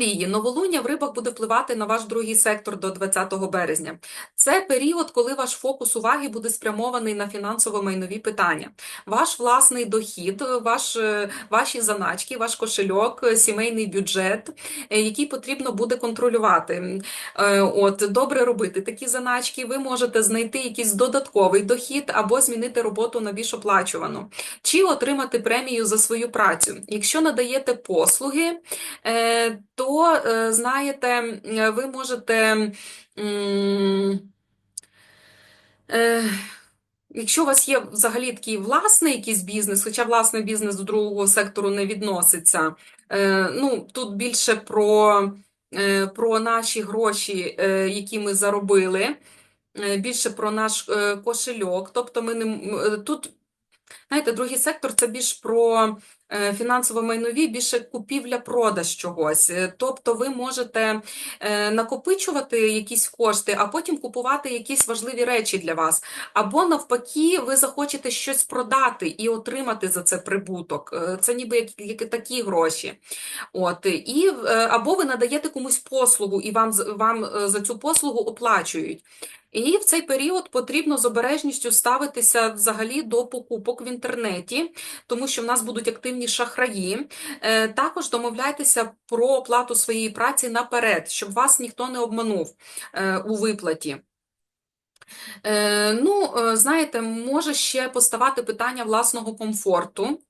Лії, новолуння в рибах буде впливати на ваш другий сектор до 20 березня. Це період, коли ваш фокус уваги буде спрямований на фінансово-майнові питання. Ваш власний дохід, ваш, е, ваші заначки, ваш кошельок, е, сімейний бюджет, е, який потрібно буде контролювати. От, добре робити такі заначки. Ви можете знайти якийсь додатковий дохід або змінити роботу на більш оплачувану, чи отримати премію за свою працю. Якщо надаєте послуги, е, знаєте, е, ви можете. е, Якщо у вас є взагалі такий власний якийсь бізнес, хоча власний бізнес до другого сектору не відноситься, ну тут більше про, про наші гроші, які ми заробили, більше про наш кошельок. Тобто ми не тут Знаєте, другий сектор це більш про е, фінансово-майнові, більше купівля-продаж чогось. Е, Тобто ви можете е, накопичувати якісь кошти, а потім купувати якісь важливі речі для вас. Або навпаки, ви захочете щось продати і отримати за це прибуток. Це ніби як, такі гроші. От, і, або ви надаєте комусь послугу, і вам, вам за цю послугу оплачують. І в цей період потрібно з обережністю ставитися взагалі до покупок в інтернеті, тому що в нас будуть активні шахраї. Е, Також домовляйтеся про оплату своєї праці наперед, щоб вас ніхто не обманув е, у виплаті. Е, Ну, знаєте, може ще поставати питання власного комфорту.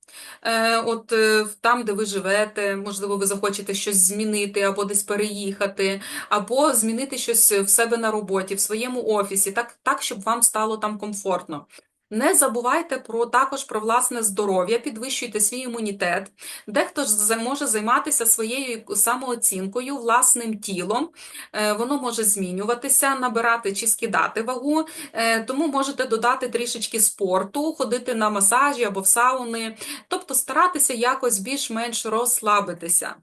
От там, де ви живете, можливо, ви захочете щось змінити або десь переїхати, або змінити щось в себе на роботі, в своєму офісі, так, так, щоб вам стало там комфортно. Не забувайте про також про власне здоров'я, підвищуйте свій імунітет. Дехто ж може займатися своєю самооцінкою, власним тілом. Е, Воно може змінюватися, набирати чи скидати вагу, Е, тому можете додати трішечки спорту, ходити на масажі або в сауни, тобто старатися якось більш-менш розслабитися.